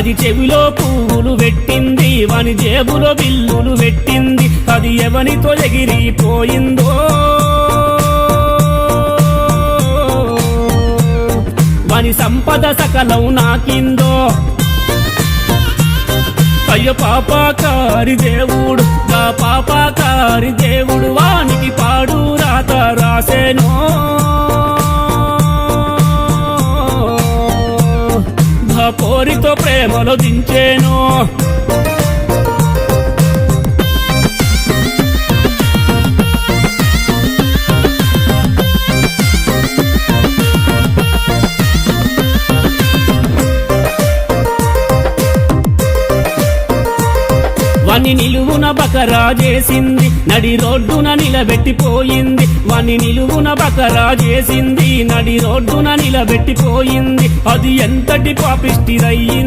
అది చెవిలో పువ్వులు పెట్టింది వాని జేబులో బిల్లులు పెట్టింది. అది ఎవనితో ఎగిరిపోయిందో? వాని సంపద సకలం నాకిందో? అయ్యో పాపాకారి దేవుడు నా పాపాకారి దేవుడు వానికి పాడు రాత రాసేనో? పోరితో ప్రేమలో దించేను వాణ్ణి నిలువున బకరా చేసింది నడి రోడ్డున నిలబెట్టిపోయింది. వాణ్ణి నిలువున బకరా చేసింది నడి రోడ్డున నిలబెట్టిపోయింది. అది ఎంతటి పాపిష్టిదయ్యింది?